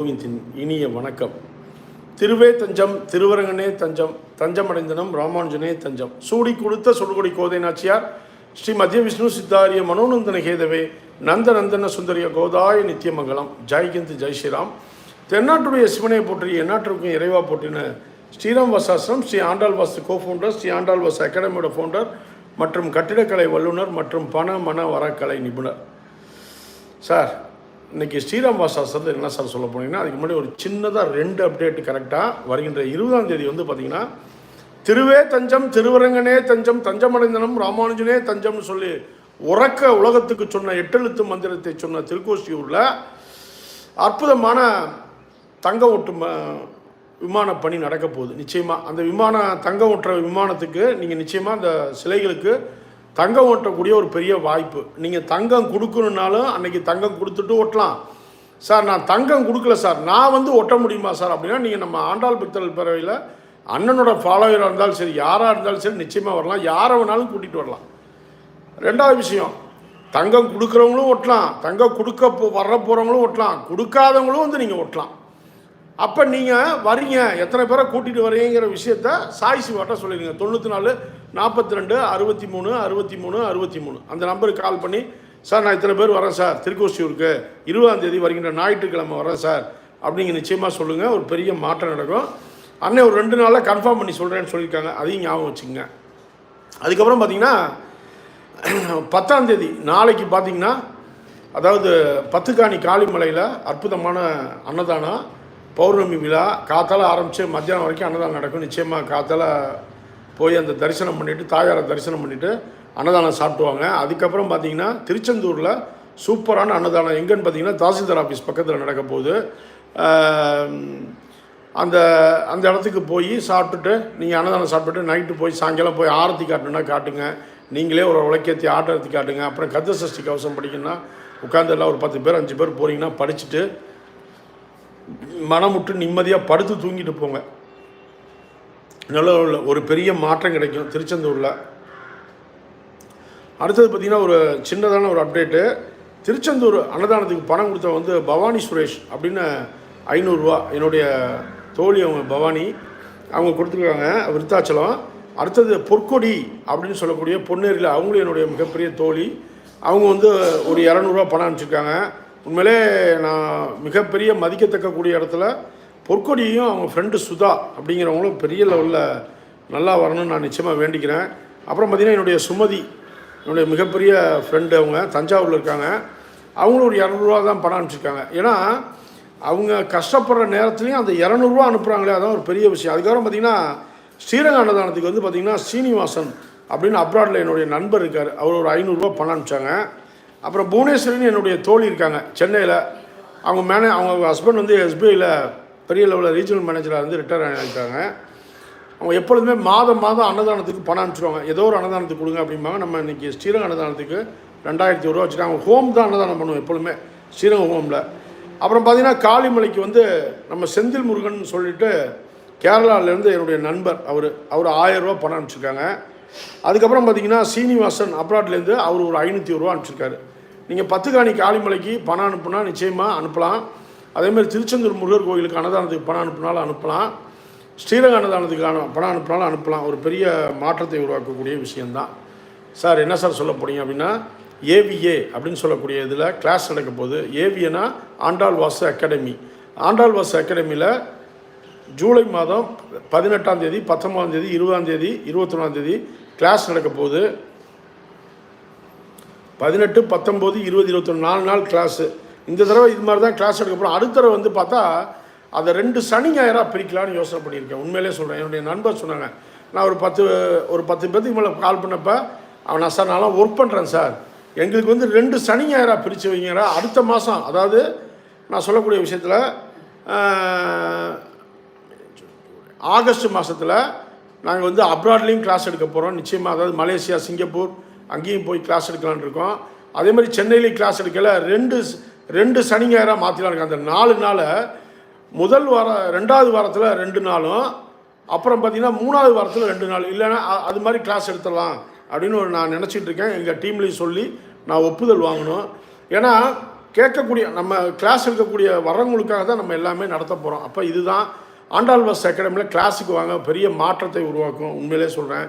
கோவிந்தின் இனிய வணக்கம். திருவே தஞ்சம் திருவரங்கனே தஞ்சம் தஞ்சமடைந்தனம் ராமானுஜனே தஞ்சம். சூடி கொடுத்த சொல்குடி கோதை நாச்சியார் ஸ்ரீ மத்திய விஷ்ணு சித்தாரிய மனோநந்தன கேதவே நந்த நந்தன சுந்தரிய கோதாய நித்தியமங்கலம் ஜெய்கிந்த் ஜெய் ஸ்ரீராம். தென்னாட்டுடைய சிவனை போற்றி எந்நாட்டிற்கும் இறைவா போற்றின ஸ்ரீராம் வசாசிரம் ஸ்ரீ ஆண்டாள் வாசு கோ ஃபவுண்டர் ஸ்ரீ ஆண்டாள் வாசு அகாடமியோட ஃபவுண்டர் மற்றும் கட்டிடக்கலை வல்லுநர் மற்றும் பண மன வரக்கலை நிபுணர். சார் இன்றைக்கி ஸ்ரீராம் வாசாஸ்திரத்தில் என்ன சார் சொல்ல போனீங்கன்னா அதுக்கு முன்னாடி ஒரு சின்னதாக ரெண்டு அப்டேட் கரெக்டாக வருகின்ற இருபதாம் தேதி வந்து பார்த்தீங்கன்னா திருவே தஞ்சம் திருவரங்கனே தஞ்சம் தஞ்சமடைந்தனம் ராமானுஜனே தஞ்சம்னு சொல்லி உறக்க உலகத்துக்கு சொன்ன எட்டெழுத்து மந்திரத்தை சொன்ன திருக்கோஷ்டியூரில் அற்புதமான தங்க ஒட்டு ம- விமான பணி நடக்க போகுது நிச்சயமாக அந்த விமான தங்க ஓட்டுற விமானத்துக்கு நீங்கள் நிச்சயமாக அந்த சிலைகளுக்கு தங்கம் ஓட்டக்கூடிய ஒரு பெரிய வாய்ப்பு. நீங்கள் தங்கம் கொடுக்கணுன்னாலும் அன்னைக்கு தங்கம் கொடுத்துட்டு ஓட்டலாம். சார் நான் தங்கம் கொடுக்கல சார். நான் வந்து ஒட்ட முடியுமா சார் அப்படின்னா நீங்கள் நம்ம ஆண்டாள் பித்தல் பறவையில் அண்ணனோட ஃபாலோவராக இருந்தாலும் சரி யாராக இருந்தாலும் சரி நிச்சயமாக வரலாம். யாரை வேணாலும் கூட்டிகிட்டு வரலாம். ரெண்டாவது விஷயம் தங்கம் கொடுக்குறவங்களும் ஒட்டலாம் தங்கம் கொடுக்க போ வர போகிறவங்களும் ஒட்டலாம் கொடுக்காதவங்களும் வந்து நீங்கள் ஒட்டலாம் அப்போ நீங்கள் வரீங்க. எத்தனை பேரை கூட்டிகிட்டு வரீங்கிற விஷயத்த சாய் சிவாட்ட சொல்லிடுங்க. தொண்ணூற்றி நாலு நாற்பத்தி ரெண்டு அறுபத்தி மூணு அறுபத்தி மூணு அறுபத்தி மூணு அந்த நம்பருக்கு கால் பண்ணி சார் நான் இத்தனை பேர் வரேன் சார். திருக்கோசியூருக்கு இருபதாந்தேதி வருகின்ற ஞாயிற்றுக்கிழமை வரேன் சார். அப்படிங்க நிச்சயமாக சொல்லுங்கள் ஒரு பெரிய மாற்றம் நடக்கும். அன்னை ஒரு ரெண்டு நாளில் கன்ஃபார்ம் பண்ணி சொல்கிறேன்னு சொல்லியிருக்காங்க. அதையும் ஞாபகம் வச்சுங்க அதுக்கப்புறம் பார்த்தீங்கன்னா பத்தாம் தேதி நாளைக்கு பார்த்தீங்கன்னா அதாவது பத்துக்காணி காளிமலையில் அற்புதமான அன்னதானம் பௌர்ணமி விழா காத்தால் ஆரம்பித்து மத்தியானம் வரைக்கும் அன்னதானம் நடக்கும். நிச்சயமாக காத்தால் போய் அந்த தரிசனம் பண்ணிவிட்டு தாயாரை தரிசனம் பண்ணிவிட்டு அன்னதானம் சாப்பிடுவாங்க அதுக்கப்புறம் பார்த்தீங்கன்னா திருச்செந்தூரில் சூப்பரான அன்னதானம். எங்கேன்னு பார்த்தீங்கன்னா தாசில்தார் ஆஃபீஸ் பக்கத்தில் நடக்க போகுது. அந்த அந்த இடத்துக்கு போய் சாப்பிட்டுட்டு நீங்கள் அன்னதானம் சாப்பிட்டுட்டு நைட்டு போய் சாயங்காலம் போய் ஆரத்தி காட்டணுன்னா காட்டுங்க. நீங்களே ஒரு உலக்கியத்தை ஆட்டத்தி காட்டுங்க. அப்புறம் கந்த சஷ்டி கவசம் படிக்கணும்னா உட்காந்து எல்லாம் ஒரு பத்து பேர் அஞ்சு பேர் போகிறீங்கன்னா படிச்சுட்டு மனமுட்டு நிம்மதியாக படுத்து தூங்கிட்டு போங்க. நல்ல ஒரு- பெரிய மாற்றம் கிடைக்கும் திருச்செந்தூரில். அடுத்தது பார்த்திங்கன்னா ஒரு சின்னதான ஒரு அப்டேட்டு திருச்செந்தூர் அன்னதானத்துக்கு பணம் கொடுத்த வந்து பவானி சுரேஷ் அப்படின்னு ஐநூறுரூவா என்னுடைய தோழி அவங்க பவானி. அவங்க கொடுத்துருக்காங்க விருத்தாச்சலம். அடுத்தது பொற்கொடி அப்படின்னு சொல்லக்கூடிய பொன்னேரியில் அவங்களும் என்னுடைய மிகப்பெரிய தோழி. அவங்க வந்து ஒரு இரநூறுவா பணம் அனுப்பிச்சிருக்காங்க. உண்மையிலே நான் மிகப்பெரிய மதிக்கத்தக்கக்கூடிய இடத்துல பொற்கொடியையும் அவங்க ஃப்ரெண்டு சுதா அப்படிங்கிறவங்களும் பெரிய லெவலில் நல்லா வரணும்னு நான் நிச்சயமாக வேண்டிக்கிறேன். அப்புறம் பார்த்திங்கன்னா என்னுடைய சுமதி என்னுடைய மிகப்பெரிய ஃப்ரெண்டு அவங்க தஞ்சாவூரில் இருக்காங்க. அவங்களும் ஒரு இரநூறுவா தான் பணம் அனுப்பிச்சிருக்காங்க. ஏன்னா அவங்க கஷ்டப்படுற நேரத்துலையும் அந்த இரநூறுவா அனுப்புகிறாங்களே அதான் ஒரு பெரிய விஷயம். அதுக்கப்புறம் பார்த்திங்கன்னா ஸ்ரீரங்க அன்னதானத்துக்கு வந்து பார்த்திங்கன்னா சீனிவாசன் அப்படின்னு அப்ராடில் என்னுடைய நண்பர் இருக்கார். அவர் ஒரு ஐநூறுரூவா பணம் அனுப்பிச்சாங்க. அப்புறம் புவனேஸ்வரின்னு என்னுடைய தோழி இருக்காங்க சென்னையில். அவங்க மேனே அவங்க ஹஸ்பண்ட் வந்து எஸ்பிஐயில் பெரிய லெவலில் ரீஜனல் மேனேஜராக இருந்து ரிட்டையர் ஆகியிருக்காங்க அவங்க எப்பொழுதுமே மாதம் மாதம் அன்னதானத்துக்கு பணம் அனுப்பிச்சிருவாங்க. ஏதோ ஒரு அன்னதானத்துக்கு கொடுங்க அப்படிம்பாங்க. நம்ம இன்றைக்கி ஸ்ரீரங்க அன்னதானத்துக்கு ரெண்டாயிரத்தி ஒரு ரூபா வச்சுருக்காங்க ஹோம் தான் அன்னதானம் பண்ணுவோம் எப்பொழுதுமே ஸ்ரீரங்க ஹோமில் அப்புறம் பார்த்தீங்கன்னா காளிமலைக்கு வந்து நம்ம செந்தில் முருகன் சொல்லிட்டு கேரளாவிலேருந்து என்னுடைய நண்பர் அவர். அவர் ஆயிரம் ரூபா பணம் அனுப்பிச்சிருக்காங்க. அதுக்கப்புறம் பார்த்தீங்கன்னா சீனிவாசன் அப்ராட்லேருந்து அவர் ஒரு ஐநூற்றி ரூபா அனுப்பிச்சிருக்காரு. நீங்கள் பத்துக்காணி காளிமலைக்கு பணம் அனுப்புனா நிச்சயமாக அனுப்பலாம். அதேமாதிரி திருச்செந்தூர் முருகர் கோயிலுக்கு அன்னதானத்துக்கு பணம் அனுப்புனாலும் அனுப்பலாம். ஸ்ரீரங்க அன்னதானத்துக்கு பணம் அனுப்பினாலும் அனுப்பலாம். ஒரு பெரிய மாற்றத்தை உருவாக்கக்கூடிய விஷயந்தான் சார் என்ன சார் சொல்ல போனீங்க அப்படின்னா ஏவிஏ அப்படின்னு சொல்லக்கூடிய இதில் கிளாஸ் நடக்க போகுது. ஏவிஏனா ஆண்டாள் வாசு அகாடமி. ஆண்டாள் வாசு அகாடமியில் ஜூலை மாதம் பதினெட்டாம் தேதி பத்தொம்பதாம் தேதி இருபதாம் தேதி இருபத்தொன்னாம் தேதி கிளாஸ் நடக்க போகுது. பதினெட்டு பத்தொம்போது இருபது இருபத்தொன்று நாலு நாள் கிளாஸு இந்த தடவை இது மாதிரி தான் கிளாஸ் எடுக்க போகிறோம் அடுத்த தடவை வந்து பார்த்தா அதை ரெண்டு சனி ஞாயிறாக பிரிக்கலான்னு யோசனை பண்ணியிருக்கேன். உண்மையிலே சொல்கிறேன் என்னுடைய நண்பர் சொன்னாங்க. நான் ஒரு பத்து ஒரு பத்து பேர்த்துக்கு மேலே கால் பண்ணப்போ அவன் நான் சார் நான்லாம் ஒர்க் பண்ணுறேன் சார். எங்களுக்கு வந்து ரெண்டு சனி ஞாயிறாக பிரித்து வைங்கிற அடுத்த மாதம் அதாவது நான் சொல்லக்கூடிய விஷயத்தில் ஆகஸ்ட் மாதத்தில் நாங்கள் வந்து அப்ராட்லேயும் கிளாஸ் எடுக்க போகிறோம் நிச்சயமாக அதாவது மலேசியா சிங்கப்பூர் அங்கேயும் போய் கிளாஸ் எடுக்கலான் இருக்கோம். அதே மாதிரி சென்னையிலேயும் கிளாஸ் எடுக்கல. ரெண்டு ரெண்டு சனி ஞாயிறாக மாற்றிலாம் இருக்கு அந்த நாலு நாளை முதல் வாரம் ரெண்டாவது வாரத்தில் ரெண்டு நாளும் அப்புறம் பார்த்தீங்கன்னா மூணாவது வாரத்தில் ரெண்டு நாள். இல்லைன்னா அது மாதிரி கிளாஸ் எடுத்துடலாம் அப்படின்னு ஒரு நான் நினச்சிட்டு இருக்கேன். எங்கள் டீம்லேயும் சொல்லி நான் ஒப்புதல் வாங்கணும். ஏன்னா கேட்கக்கூடிய நம்ம கிளாஸ் எடுக்கக்கூடிய வரவங்களுக்காக தான் நம்ம எல்லாமே நடத்த போகிறோம் அப்போ இதுதான் ஆண்டாள் வாஸ் அகாடமியில் கிளாஸுக்கு வாங்க பெரிய மாற்றத்தை உருவாக்கும். உண்மையிலே சொல்கிறேன்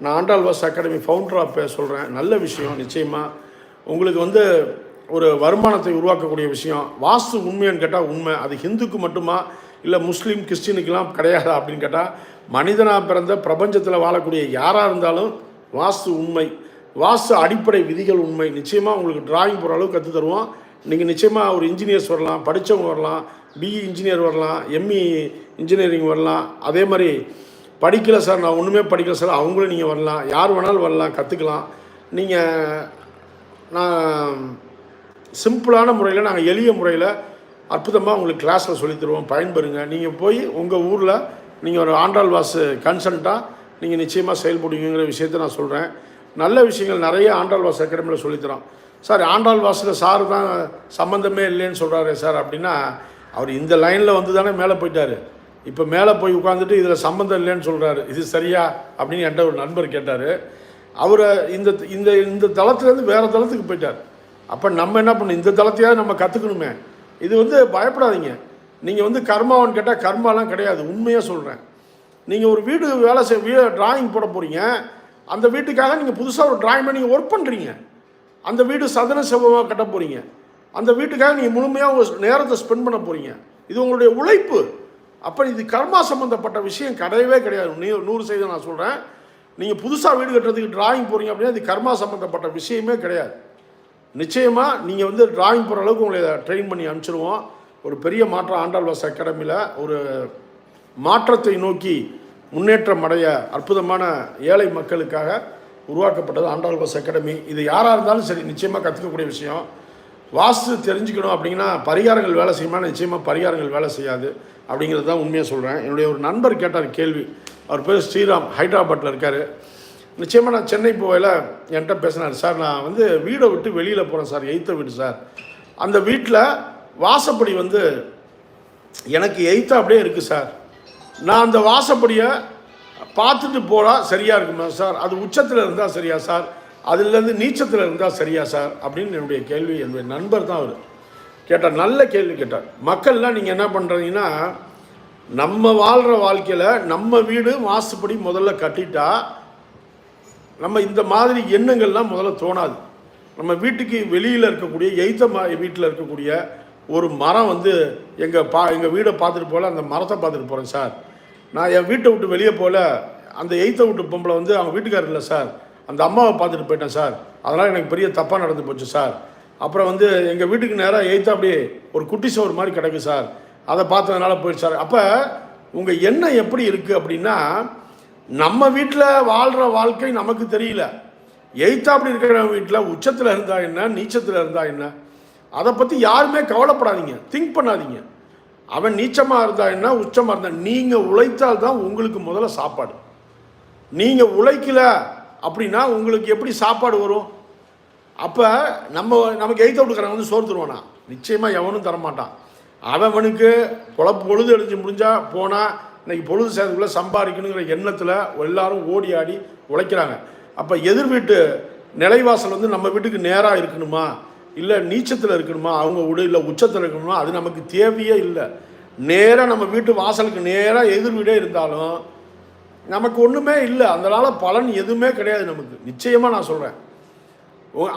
நான் ஆண்டாள்வாஸ் அகாடமி ஃபவுண்டராக பே சொல்கிறேன் நல்ல விஷயம் நிச்சயமாக உங்களுக்கு வந்து ஒரு வருமானத்தை உருவாக்கக்கூடிய விஷயம். வாஸ்து உண்மைன்னு கேட்டால் உண்மை. அது ஹிந்துக்கு மட்டுமா? இல்லை முஸ்லீம் கிறிஸ்டினுக்கெல்லாம் கிடையாதா அப்படின்னு கேட்டால் மனிதனாக பிறந்த பிரபஞ்சத்தில் வாழக்கூடிய யாராக இருந்தாலும் வாஸ்து உண்மை. வாஸ்து அடிப்படை விதிகள் உண்மை. நிச்சயமாக உங்களுக்கு டிராயிங் போகிற அளவுக்கு கற்று தருவோம். நீங்கள் நிச்சயமாக ஒரு இன்ஜினியர்ஸ் வரலாம் படித்தவங்க வரலாம் பிஇ இன்ஜினியர் வரலாம் எம்இ இன்ஜினியரிங் வரலாம். அதே மாதிரி படிக்கல சார் நான் ஒன்றுமே படிக்கல சார். அவங்களும் நீங்கள் வரலாம். யார் வேணாலும் வரலாம் கற்றுக்கலாம் நீங்கள் நான் சிம்பிளான முறையில் நாங்கள் எளிய முறையில் அற்புதமாக உங்களுக்கு கிளாஸில் சொல்லித் தருவோம். பயன்பெறுங்க. நீங்கள் போய் உங்கள் ஊரில் நீங்கள் ஒரு ஆண்டாள் வாசு கன்சல்ட்டாக நீங்கள் நிச்சயமாக செயல்படுவீங்கிற விஷயத்தை நான் சொல்கிறேன் நல்ல விஷயங்கள் நிறைய ஆண்டாள் வாசு அகாடமியில் சொல்லித்தரோம் சார் ஆண்டாள் வாசில் சார் தான் சம்மந்தமே இல்லைன்னு சொல்கிறாரு சார். அப்படின்னா அவர் இந்த லைனில் வந்து தானே மேலே போயிட்டார். இப்போ மேலே போய் உட்காந்துட்டு இதில் சம்மந்தம் இல்லைன்னு சொல்கிறாரு இது சரியா? அப்படின்னு என்கிட்ட ஒரு நண்பர் கேட்டார். அவரை இந்த இந்த இந்த தளத்துலேருந்து வேறு தளத்துக்கு போயிட்டார். அப்போ நம்ம என்ன பண்ணணும்? இந்த தளத்தையாவது நம்ம கற்றுக்கணுமே இது வந்து பயப்படாதீங்க. நீங்கள் வந்து கர்மாவான்னு கேட்டால் கர்மாலாம் கிடையாது. உண்மையாக சொல்கிறேன் நீங்கள் ஒரு வீடு வேலை செய் வீ டிராயிங் போட போகிறீங்க அந்த வீட்டுக்காக நீங்கள் புதுசாக ஒரு டிராயிங் பண்ணி நீங்கள் ஒர்க் பண்ணுறீங்க அந்த வீடு சதன செவ்வமாக கட்ட போகிறீங்க அந்த வீட்டுக்காக நீங்கள் முழுமையாக உங்கள் நேரத்தை ஸ்பெண்ட் பண்ண போகிறீங்க இது உங்களுடைய உழைப்பு. அப்போ இது கர்மா சம்மந்தப்பட்ட விஷயம் கிடையவே கிடையாது. நீ நூறு சதவீதம் நான் சொல்கிறேன் நீங்கள் புதுசாக வீடு கட்டுறதுக்கு டிராயிங் போகிறீங்க அப்படின்னா இது கர்மா சம்மந்தப்பட்ட விஷயமே கிடையாது. நிச்சயமாக நீங்கள் வந்து டிராயிங் போகிற அளவுக்கு உங்களை ட்ரெயின் பண்ணி அனுப்பிச்சிருவோம். ஒரு பெரிய மாற்றம் ஆண்டாள்வாஸ் அகாடமியில் ஒரு மாற்றத்தை நோக்கி முன்னேற்றம் அடைய அற்புதமான ஏழை மக்களுக்காக உருவாக்கப்பட்டது ஆண்டாள்வாஸ் அகாடமி. இது யாராக இருந்தாலும் சரி நிச்சயமாக கற்றுக்கக்கூடிய விஷயம். வாஸ்து தெரிஞ்சுக்கணும் அப்படிங்கன்னா பரிகாரங்கள் வேலை செய்யுமா? நிச்சயமாக பரிகாரங்கள் வேலை செய்யாது. அப்படிங்கிறது தான் உண்மையாக சொல்கிறேன் என்னுடைய ஒரு நண்பர் கேட்டார் கேள்வி. அவர் பேர் ஸ்ரீராம் ஹைதராபாத்தில் இருக்கார். நிச்சயமாக நான் சென்னை போகையில் என்கிட்ட பேசினார். சார் நான் வந்து வீடை விட்டு வெளியில் போகிறேன் சார் எய்த்த வீடு சார். அந்த வீட்டில் வாசப்படி வந்து எனக்கு எய்த்தா அப்படியே இருக்குது சார். நான் அந்த வாசப்படியை பார்த்துட்டு போனால் சரியாக இருக்குமா சார்? அது உச்சத்தில் இருந்தால் சரியா சார்? அதுலேருந்து நீச்சத்தில் இருந்தால் சரியா சார்? அப்படின்னு என்னுடைய கேள்வி. என்னுடைய நண்பர் தான் அவர். கேட்டார் நல்ல கேள்வி கேட்டார். மக்கள்லாம் நீங்கள் என்ன பண்ணுறீங்கன்னா நம்ம வாழ்கிற வாழ்க்கையில் நம்ம வீடு வாசுப்படி முதல்ல கட்டிட்டா நம்ம இந்த மாதிரி எண்ணங்கள்லாம் முதல்ல தோணாது. நம்ம வீட்டுக்கு வெளியில் இருக்கக்கூடிய எய்த்த மா வீட்டில் இருக்கக்கூடிய ஒரு மரம் வந்து எங்கள் பா எங்கள் வீடை பார்த்துட்டு போகல அந்த மரத்தை பார்த்துட்டு போகிறேன் சார். நான் என் வீட்டை விட்டு வெளியே போகல அந்த எய்த்த விட்டு பொம்பளை வந்து அவங்க வீட்டுக்காரர் இல்லை சார். அந்த அம்மாவை பார்த்துட்டு போயிட்டேன் சார். அதனால் எனக்கு பெரிய தப்பாக நடந்து போச்சு சார். அப்புறம் வந்து எங்கள் வீட்டுக்கு நேராக எய்த்தா அப்படியே ஒரு குட்டி சோறு மாதிரி கிடக்கு சார். அதை பார்த்ததுனால போயிடுச்சு சார். அப்போ உங்கள் எண்ணம் எப்படி இருக்குது அப்படின்னா நம்ம வீட்டில் வாழ்கிற வாழ்க்கை நமக்கு தெரியல. எய்த்தா அப்படி இருக்கிற வீட்டில் உச்சத்தில் இருந்தால் என்ன நீச்சத்தில் இருந்தால் என்ன அதை பற்றி யாருமே கவலைப்படாதீங்க. திங்க் பண்ணாதீங்க. அவன் நீச்சமாக இருந்தா என்ன உச்சமாக இருந்தா நீங்கள் உழைத்தால் தான் உங்களுக்கு முதல்ல சாப்பாடு. நீங்கள் உழைக்கல அப்படின்னா உங்களுக்கு எப்படி சாப்பாடு வரும்? அப்போ நம்ம நமக்கு எய்த் விட்டுக்கிறவன் வந்து சோறு தருவானா? நிச்சயமாக எவனும் தரமாட்டான். அவனுக்கு பொழப்பு பொழுது அடிச்சு முடிஞ்சால் போனால் இன்றைக்கி பொழுது சேர்த்துக்குள்ளே சம்பாதிக்கணுங்கிற எண்ணத்தில் எல்லாரும் ஓடி ஆடி உழைக்கிறாங்க. அப்போ எதிர் வீட்டு நிலைவாசல் வந்து நம்ம வீட்டுக்கு நேராக இருக்கணுமா? இல்லை நீச்சத்தில் இருக்கணுமா? அவங்க வீடு இல்லை உச்சத்தில் இருக்கணுமா? அது நமக்கு தேவையே இல்லை. நேராக நம்ம வீட்டு வாசலுக்கு நேராக எதிர் வீடே இருந்தாலும் நமக்கு ஒன்றுமே இல்லை. அதனால் பலன் எதுவுமே கிடையாது நமக்கு. நிச்சயமாக நான் சொல்கிறேன்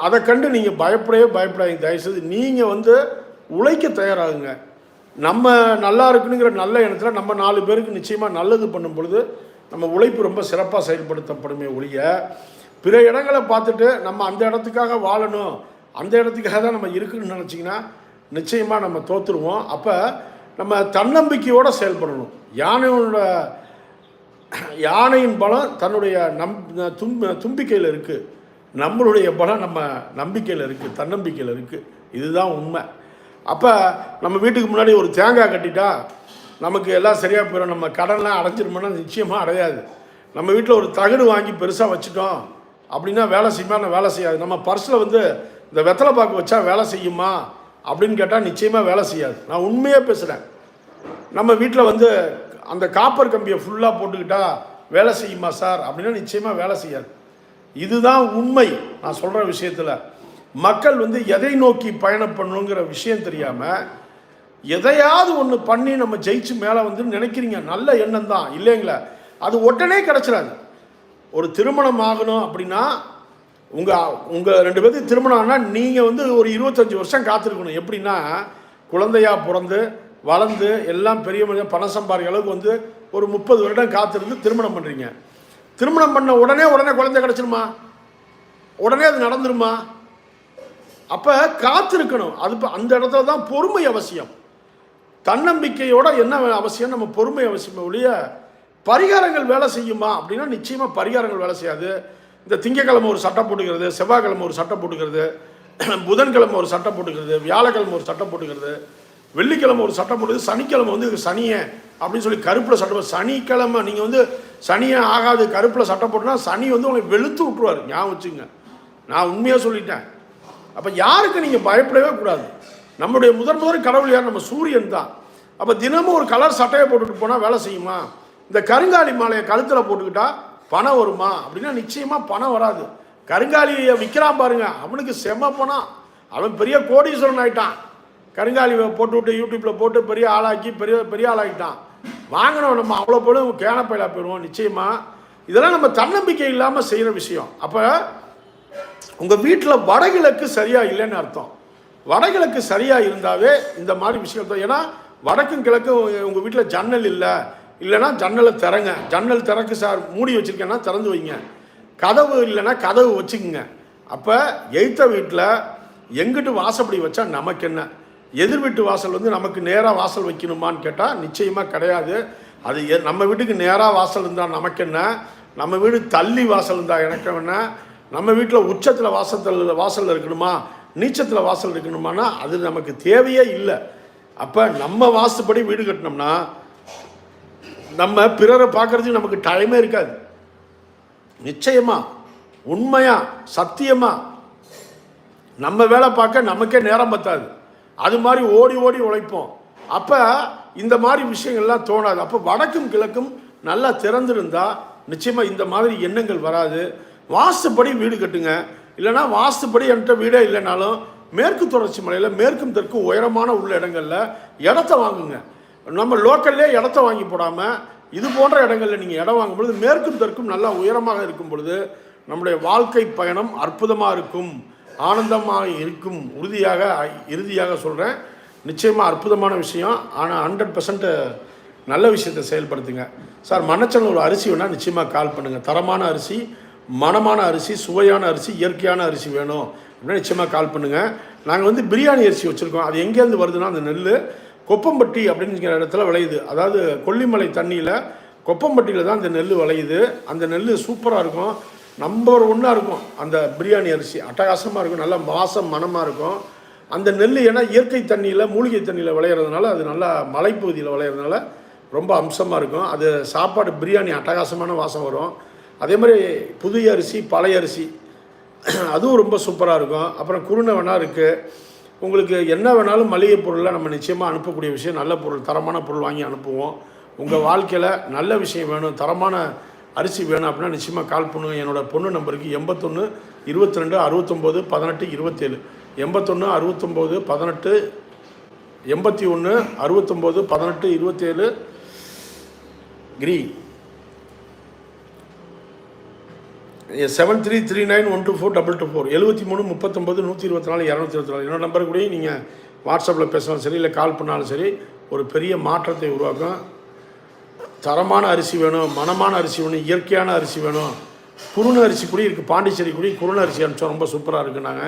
அதை கண்டு நீங்கள் பயப்படவே பயப்படாதீங்க. தயவுசெய்து நீங்கள் வந்து உழைக்க தயாராகுங்க. நம்ம நல்லா இருக்குனுங்கிற நல்ல எண்ணத்தில் நம்ம நாலு பேருக்கு நிச்சயமாக நல்லது பண்ணும் பொழுது நம்ம உழைப்பு ரொம்ப சிறப்பாக செயல்படுத்தப்படுமே ஒழிய பிற இடங்களை பார்த்துட்டு நம்ம அந்த இடத்துக்காக வாழணும் அந்த இடத்துக்காக தான் நம்ம இருக்குன்னு நினச்சிங்கன்னா நிச்சயமாக நம்ம தோற்றுருவோம் அப்போ நம்ம தன்னம்பிக்கையோடு செயல்படணும். யானையோட யானையின் பலம் தன்னுடைய நம் தும் தும்பிக்கையில் இருக்குது நம்மளுடைய பலம் நம்ம நம்பிக்கையில் இருக்குது தன்னம்பிக்கையில் இருக்குது இதுதான் உண்மை. அப்போ நம்ம வீட்டுக்கு முன்னாடி ஒரு தேங்காய் கட்டிட்டா நமக்கு எல்லாம் சரியாக போயிடும் நம்ம கடன்லாம் அடைஞ்சிருமோன்னா நிச்சயமாக அடையாது. நம்ம வீட்டில் ஒரு தகடு வாங்கி பெருசாக வச்சுட்டோம் அப்படின்னா வேலை செய்யுமா? நான் வேலை செய்யாது. நம்ம பர்ஸில் வந்து இந்த வெத்தலை பாக்கு வச்சா வேலை செய்யுமா? அப்படின்னு கேட்டால் நிச்சயமாக வேலை செய்யாது. நான் உண்மையாக பேசுகிறேன் நம்ம வீட்டில் வந்து அந்த காப்பர் கம்பியை ஃபுல்லாக போட்டுக்கிட்டா வேலை செய்யுமா சார்? அப்படின்னா நிச்சயமாக வேலை செய்யாது. இதுதான் உண்மை. நான் சொல்கிற விஷயத்தில் மக்கள் வந்து எதை நோக்கி பயணம் பண்ணணுங்கிற விஷயம் தெரியாமல் எதையாவது ஒன்று பண்ணி நம்ம ஜெயிச்சு மேலே வந்து நினைக்கிறீங்க. நல்ல எண்ணம் தான். இல்லைங்களா? அது உடனே கிடச்சிடாது. ஒரு திருமணம் ஆகணும் அப்படின்னா உங்கள் உங்கள் ரெண்டு பேர்த்துக்கு திருமணம் ஆனால் நீங்கள் வந்து ஒரு இருபத்தஞ்சி வருஷம் காத்திருக்கணும். எப்படின்னா குழந்தையா பிறந்து வளர்ந்து எல்லாம் பெரிய மனிதன் பணம் சம்பாதிக்கிற அளவுக்கு வந்து ஒரு முப்பது வருடம் காத்திருந்து திருமணம் பண்ணுறீங்க திருமணம் பண்ண உடனே உடனே குழந்தை கிடச்சிருமா? உடனே அது நடந்துருமா? அப்போ காத்திருக்கணும். அது இப்போ அந்த இடத்துல தான் பொறுமை அவசியம். தன்னம்பிக்கையோட என்ன அவசியம்? நம்ம பொறுமை அவசியம் ஒழிய பரிகாரங்கள் வேலை செய்யுமா? அப்படின்னா நிச்சயமாக பரிகாரங்கள் வேலை செய்யாது. இந்த திங்கக்கிழமை ஒரு சட்டை போட்டுக்கிறது செவ்வாய்க்கிழமை ஒரு சட்டை போட்டுக்கிறது புதன்கிழமை ஒரு சட்டை போட்டுக்கிறது வியாழக்கிழமை ஒரு சட்டை போட்டுக்கிறது வெள்ளிக்கிழமை ஒரு சட்டை போட்டுக்கிறது சனிக்கிழமை வந்து சனியே அப்படின்னு சொல்லி கருப்பில் சட்டை சனிக்கிழமை நீங்கள் வந்து சனியே ஆகாது கருப்பில் சட்டை போட்டுனா சனி வந்து உங்களை வெளுத்து விட்ருவார் ஞாபகம் வச்சுங்க நான் உண்மையாக சொல்லிட்டேன். அப்போ யாருக்கு நீங்கள் பயப்படவே கூடாது. நம்முடைய முதன் முதல் கடவுள் யார்? நம்ம சூரியன் தான். அப்போ தினமும் ஒரு கலர் சட்டையை போட்டுட்டு போனால் வேலை செய்யுமா? இந்த கருங்காலி மாலையை கழுத்தில் போட்டுக்கிட்டா பணம் வருமா? அப்படின்னா நிச்சயமாக பணம் வராது. கருங்காலியை விற்கிறான் பாருங்க. அவனுக்கு செம பணம். அவன் பெரிய கோடீஸ்வரன் ஆயிட்டான். கருங்காலி போட்டு விட்டு யூடியூப்பில் போட்டு பெரிய ஆளாக்கி பெரிய பெரிய ஆளாகிட்டான் வாங்கினோம் நம்ம அவ்வளோ போலும் கேனப்பயிலாக போயிடுவோம் நிச்சயமாக இதெல்லாம் நம்ம தன்னம்பிக்கை இல்லாமல் செய்கிற விஷயம். அப்போ உங்கள் வீட்டில் வடகிழக்கு சரியாக இல்லைன்னு அர்த்தம். வடகிழக்கு சரியாக இருந்தாவே இந்த மாதிரி விஷயம் தான். ஏன்னா வடக்கும் கிழக்கும் உங்கள் வீட்டில் ஜன்னல் இல்லை. இல்லைன்னா ஜன்னலை திறங்க. ஜன்னல் திறக்கு சார் மூடி வச்சுருக்கேன்னா திறந்து வைங்க. கதவு இல்லைன்னா கதவு வச்சுக்குங்க. அப்போ எய்த்த வீட்டில் எங்கிட்டு வாசப்படி வச்சா நமக்கு என்ன எதிர் வீட்டு வாசல் வந்து நமக்கு நேராக வாசல் வைக்கணுமான்னு கேட்டால் நிச்சயமாக கிடையாது. அது எ- நம்ம வீட்டுக்கு நேராக வாசல் இருந்தால் நமக்கு என்ன நம்ம வீடு தள்ளி வாசல் இருந்தால் எனக்கு என்ன நம்ம வீட்டில் உச்சத்தில் வாசத்தில் வாசலில் இருக்கணுமா? நீச்சத்தில் வாசல் இருக்கணுமானா அது நமக்கு தேவையே இல்லை. அப்போ நம்ம வாசுபடி வீடு கட்டினோம்னா நம்ம பிறரை பார்க்கறதுக்கு நமக்கு டைமே இருக்காது. நிச்சயமா உண்மையாக சத்தியமாக நம்ம வேலை பார்க்க நமக்கே நேரம் பத்தாது. அது மாதிரி ஓடி ஓடி உழைப்போம். அப்போ இந்த மாதிரி விஷயங்கள்லாம் தோணாது. அப்போ வடக்கும் கிழக்கும் நல்லா திறந்திருந்தா நிச்சயமாக இந்த மாதிரி எண்ணங்கள் வராது. வாஸ்துப்படி வீடு கட்டுங்க. இல்லைன்னா வாஸ்துப்படி என்கிட்ட வீடே இல்லைனாலும் மேற்கு தொடர்ச்சி மலையில் மேற்கும் தெற்கும் உயரமான உள்ள இடங்களில் இடத்த வாங்குங்க. நம்ம லோக்கல்லே இடத்த வாங்கி போடாமல் இது போன்ற இடங்களில் நீங்கள் இடம் வாங்கும் பொழுது மேற்கும் தெற்கும் நல்லா உயரமாக இருக்கும் பொழுது நம்முடைய வாழ்க்கை பயணம் அற்புதமாக இருக்கும். ஆனந்தமாக இருக்கும் உறுதியாக இறுதியாக சொல்கிறேன் நிச்சயமாக அற்புதமான விஷயம். ஆனால் ஹண்ட்ரட் நல்ல விஷயத்தை செயல்படுத்துங்க. சார் மணச்சல் ஒரு அரிசி வேணால் நிச்சயமாக கால் பண்ணுங்கள் தரமான அரிசி மனமான அரிசி சுவையான அரிசி இயற்கையான அரிசி வேணும். அப்படின்னா நிச்சயமாக கால் பண்ணுங்கள் நாங்கள் வந்து பிரியாணி அரிசி வச்சுருக்கோம். அது எங்கேருந்து வருதுன்னா அந்த நெல் கொப்பம்பட்டி அப்படிங்கிற இடத்துல விளையுது. அதாவது கொல்லிமலை தண்ணியில் கொப்பம்பட்டியில் தான் அந்த நெல் விளையுது. அந்த நெல் சூப்பராக இருக்கும். நம்பர் ஒன்றா இருக்கும். அந்த பிரியாணி அரிசி. அட்டகாசமாக இருக்கும். நல்ல வாசம் மணமாக இருக்கும். அந்த நெல் ஏன்னா இயற்கை தண்ணியில் மூலிகை தண்ணியில் விளையிறதுனால அது நல்லா மலைப்பகுதியில் விளையிறதுனால ரொம்ப அம்சமாக இருக்கும். அது சாப்பாடு பிரியாணி அட்டகாசமான வாசம் வரும். அதே மாதிரி புதிய அரிசி பழைய அரிசி அதுவும் ரொம்ப சூப்பராக இருக்கும். அப்புறம் குருணை வேணா இருக்குது உங்களுக்கு என்ன வேணாலும் மளிகை பொருளில் நம்ம நிச்சயமாக அனுப்பக்கூடிய விஷயம் நல்ல பொருள் தரமான பொருள் வாங்கி அனுப்புவோம். உங்கள் வாழ்க்கையில் நல்ல விஷயம் வேணும். தரமான அரிசி வேணும் அப்படின்னா நிச்சயமாக கால் பண்ணுங்க. என்னோடய பொண்ணு நம்பருக்கு எண்பத்தொன்று இருபத்தி ரெண்டு அறுபத்தொம்போது பதினெட்டு இருபத்தேழு. எண்பத்தொன்று அறுபத்தொம்போது பதினெட்டு எண்பத்தி ஒன்று அறுபத்தொம்போது பதினெட்டு இருபத்தேழு. கிரி seven three three nine one two four double two four எழுபத்தி மூணு முப்பத்தொம்பது நூற்றி இருபத்தி நாலு இரநூத்தி இருபத்தி நாலு. என்னோட நம்பர் கூட நீங்கள் வாட்ஸ்அப்பில் பேசினாலும் சரி இல்லை கால் பண்ணாலும் சரி ஒரு பெரிய மாற்றத்தை உருவாக்கும். தரமான அரிசி வேணும் மனமான அரிசி வேணும் இயற்கையான அரிசி வேணும். குருண அரிசி கூட இருக்குது பாண்டிச்சேரி கூட குருண அரிசி அனுப்பிச்சோம் ரொம்ப சூப்பராக இருக்குனாங்க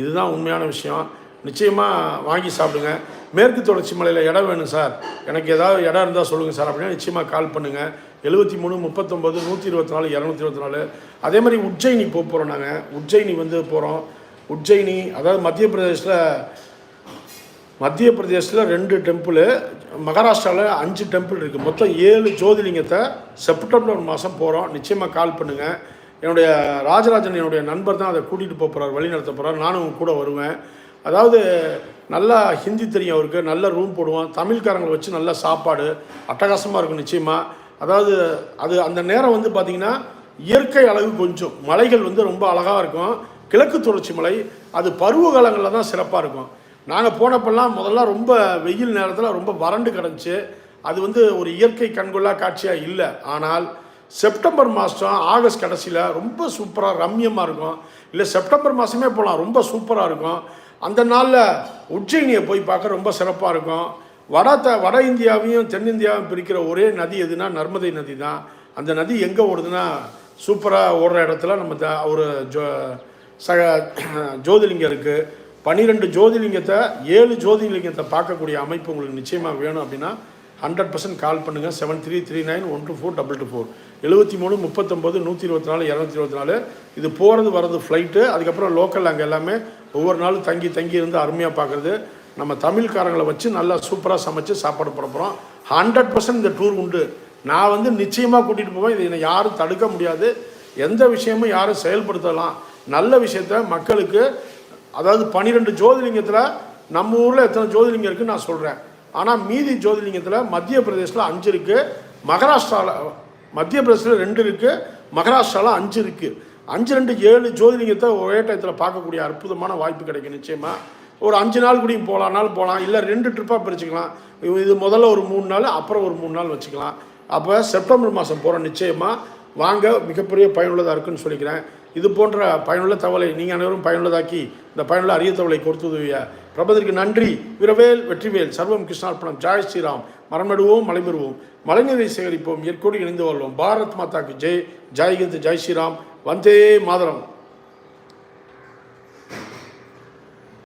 இதுதான் உண்மையான விஷயம். நிச்சயமாக வாங்கி சாப்பிடுங்க. மேற்கு தொடர்ச்சி மலையில் இடம் வேணும் சார். எனக்கு ஏதாவது இடம் இருந்தால் சொல்லுங்கள் சார் அப்படின்னா நிச்சயமாக கால் பண்ணுங்கள் எழுபத்தி மூணு முப்பத்தொம்பது நூற்றி இருபத்தி நாலு இரநூத்தி இருபத்தி நாலு. அதே மாதிரி உஜ்ஜயினி போக போகிறோம் நாங்கள் உஜ்ஜயினி வந்து போகிறோம் உஜ்ஜயினி அதாவது மத்திய பிரதேசில் மத்திய பிரதேசத்தில் ரெண்டு டெம்பிள் மகாராஷ்டிராவில் அஞ்சு டெம்பிள் இருக்குது மொத்தம் ஏழு ஜோதிலிங்கத்தை செப்டம்பர் மாதம் போகிறோம் நிச்சயமாக கால் பண்ணுங்கள் என்னுடைய ராஜராஜன் என்னுடைய நண்பர் தான் அதை கூட்டிகிட்டு போக போகிறார் வழி நடத்த போகிறார் நானும் கூட வருவேன். அதாவது நல்லா ஹிந்தி தெரியும் அவருக்கு. நல்ல ரூம் போடுவோம் தமிழ்காரங்களை வச்சு நல்ல சாப்பாடு. அட்டகாசமாக இருக்கும் நிச்சயமாக அதாவது அது அந்த நேரம் வந்து பார்த்திங்கன்னா இயற்கை அழகு கொஞ்சம். மலைகள் வந்து ரொம்ப அழகாக இருக்கும். கிழக்கு தொடர்ச்சி மலை. அது பருவ காலங்களில் தான் சிறப்பாக இருக்கும். நாங்கள் போனப்பெல்லாம் முதல்ல ரொம்ப வெயில் நேரத்தில் ரொம்ப வறண்டு கிடந்துச்சு. அது வந்து ஒரு இயற்கை கண்கொள்ளா காட்சியாக இல்லை. ஆனால் செப்டம்பர் மாதம் ஆகஸ்ட் கடைசியில் ரொம்ப சூப்பராக ரம்யமாக இருக்கும். இல்லை செப்டம்பர் மாதமே போகலாம் ரொம்ப சூப்பராக இருக்கும். அந்த நாளில் உஜ்ஜயினியை போய் பார்க்க ரொம்ப சிறப்பாக இருக்கும். வட த வட இந்தியாவையும் தென்னிந்தியாவையும் பிரிக்கிற ஒரே நதி எதுனா நர்மதை நதி தான். அந்த நதி எங்கே ஓடுதுன்னா சூப்பராக ஓடுற இடத்துல நம்ம த ஒரு ஜோ சக ஜோதிலிங்கம் இருக்குது பன்னிரெண்டு ஜோதிலிங்கத்தை ஏழு ஜோதிலிங்கத்தை பார்க்கக்கூடிய அமைப்பு உங்களுக்கு நிச்சயமாக வேணும் அப்படின்னா ஹண்ட்ரட் பர்சன்ட் கால் பண்ணுங்கள் seven three three nine one two four double two four எழுபத்தி மூணு முப்பத்தொம்போது நூற்றி இருபத்தி நாலு இரநூத்தி இருபத்தி நாலு. இது போகிறது வர்றது ஃப்ளைட்டு அதுக்கப்புறம் லோக்கல் அங்கே எல்லாமே ஒவ்வொரு நாளும் தங்கி தங்கி இருந்து அருமையாக பார்க்குறது. நம்ம தமிழ்காரங்களை வச்சு நல்லா சூப்பராக சமைச்சு சாப்பாடு போட போகிறோம் ஹண்ட்ரட் பர்சன்ட் இந்த டூர் உண்டு. நான் வந்து நிச்சயமாக கூட்டிகிட்டு போவேன். இதை என்னை யாரும் தடுக்க முடியாது. எந்த விஷயமும் யாரும் செயல்படுத்தலாம். நல்ல விஷயத்த மக்களுக்கு அதாவது பன்னிரெண்டு ஜோதிலிங்கத்தில் நம்ம ஊரில் எத்தனை ஜோதிலிங்கம் இருக்குன்னு நான் சொல்கிறேன் ஆனால் மீதி ஜோதிலிங்கத்தில் மத்திய பிரதேசத்தில் அஞ்சு இருக்குது மகாராஷ்டிராவில் மத்திய பிரதேசத்தில் ரெண்டு இருக்குது மகாராஷ்டிராவில் அஞ்சு இருக்குது அஞ்சு ரெண்டு ஏழு ஜோதிலிங்கத்தை ஒரே டயத்தில் பார்க்கக்கூடிய அற்புதமான வாய்ப்பு கிடைக்கும். நிச்சயமாக ஒரு அஞ்சு நாள் கூடயும் போகலான்னாலும் போகலாம் இல்லை ரெண்டு ட்ரிப்பாக பிரிச்சுக்கலாம். இது- இது முதல்ல ஒரு மூணு நாள் அப்புறம் ஒரு மூணு நாள் வச்சுக்கலாம். அப்போ செப்டம்பர் மாதம் போகிறோம் நிச்சயமாக வாங்க மிகப்பெரிய பயனுள்ளதாக இருக்குன்னு சொல்லிக்கிறேன். இது போன்ற பயனுள்ள தகவலை நீங்கள் அனைவரும் பயனுள்ளதாக்கி இந்த பயனுள்ள அரிய தகவலை கொடுத்து உதவிய பிரபதற்கு நன்றி. வீரவேல் வெற்றிவேல் சர்வம் கிருஷ்ணார்ப்பணம் ஜாய் ஸ்ரீராம். மரம் நடுவோம் மலை பெறுவோம் மழைநீரை சேகரிப்போம். இயற்கோடு இணைந்து வருவோம் பாரத் மாதாக்கு ஜெய். ஜாய்கிந்த் ஜெய் ஸ்ரீராம். வந்தே மாதரம்.